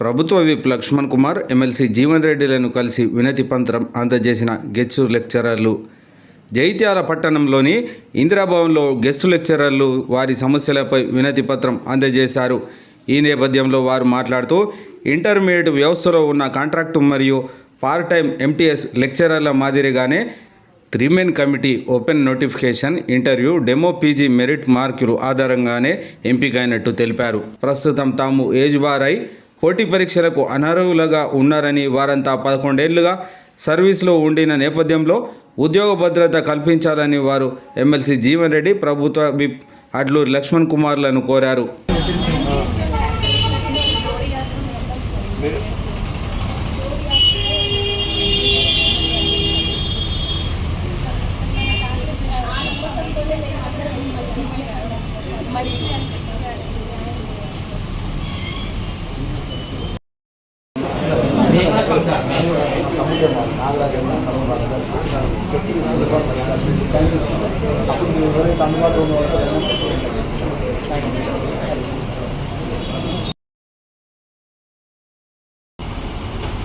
ప్రభుత్వ whip Laxman Kumar MLC Jeevan రెడ్డిలను కలిసి వినతి పత్రం అందజేసిన గెస్టు లెక్చరర్లు. జైత్యాల పట్టణంలోని ఇందిరాభవన్లో గెస్టు లెక్చరర్లు వారి సమస్యలపై వినతి పత్రం అందజేశారు. ఈ నేపథ్యంలో వారు మాట్లాడుతూ ఇంటర్మీడియట్ వ్యవస్థలో ఉన్న కాంట్రాక్టు మరియు పార్ట్ టైం ఎంటీఎస్ లెక్చరర్ల మాదిరిగానే three men committee open notification interview demo PG merit మార్కులు ఆధారంగానే ఎంపికైనట్టు తెలిపారు. ప్రస్తుతం తాము ఏజ్ బార్ అయి పోటీ పరీక్షలకు అనర్హులుగా ఉన్నారని వారంతా పదకొండేళ్ళుగా సర్వీస్లో ఉండిన నేపథ్యంలో ఉద్యోగ భద్రత కల్పించాలని వారు ఎమ్మెల్సీ జీవన్ రెడ్డి ప్రభుత్వ విప్ అడ్లూరు లక్ష్మణ్ కుమార్లను కోరారు.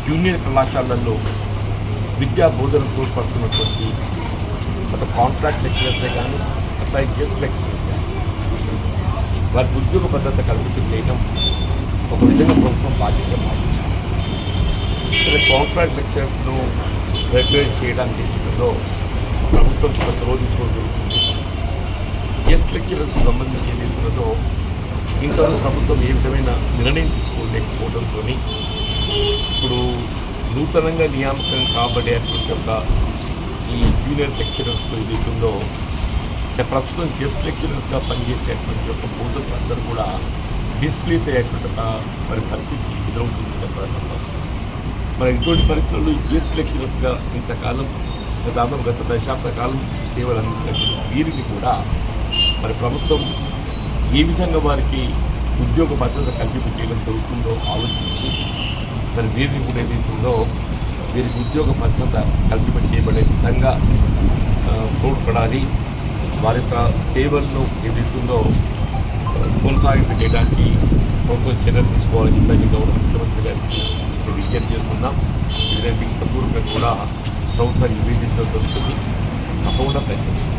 జూనియర్ కళాశాలల్లో విద్యా బోధన తోడ్పడుతున్నటువంటి అటు కాంట్రాక్ట్ లెక్చరర్సే కానీ అట్లాగే గెస్ట్ లెక్చరర్స్ కానీ వారికి ఉద్యోగ భద్రత కల్పించి చేయడం ఒక విధంగా ప్రభుత్వం బాధ్యత భావించాలి ఇక్కడ కాంట్రాక్ట్ లెక్చరర్స్ను రెగ్యులేట్ చేయడానికి ఏదో ప్రభుత్వం కొంత రోజుకోదు గెస్ట్ లెక్చరర్స్కి సంబంధించి ఏదైతున్నదో ఇంతవరకు ప్రభుత్వం ఏ విధమైన నిర్ణయం తీసుకోలేకపోవడంతో ఇప్పుడు నూతనంగా నియామకం కాబడేటువంటి ఒక ఈ జూనియర్ లెక్చరర్స్తో ఏదైతుందో ప్రస్తుతం గెస్ట్ లెక్చరర్స్గా పనిచేసేటువంటి ఒక బోధకులు అందరూ కూడా డిస్ప్లేస్ అయ్యేటువంటి మరి పరిస్థితి ఎదురవుతుంది చెప్పడం మరి ఇటువంటి పరిస్థితుల్లో గెస్ట్ లెక్చరర్స్గా ఇంతకాలం దాదాపు గత దశాబ్ద కాలం సేవలు అందించినటువంటి వీరికి కూడా మరి ప్రభుత్వం ఏ విధంగా వారికి ఉద్యోగ భద్రత కల్పింపు చేయడం జరుగుతుందో ఆలోచించి మరి వీరిని కూడా ఏదైతుందో వీరికి ఉద్యోగ భద్రత కల్పింప చేయబడే విధంగా తోడ్పడాలి. వారి యొక్క సేవలను ఏదైతుందో కొనసాగింపు చేయడానికి ప్రభుత్వం చర్యలు తీసుకోవాలని చెప్పి గౌరవ ముఖ్యమంత్రి గారికి మేము విజ్ఞప్తి చేస్తున్నాం ఇదే లిఖితపూర్వకంగా కూడా ప్రభుత్వం నివేదించడం జరుగుతుంది తప్పకుండా ప్రయత్నిస్తుంది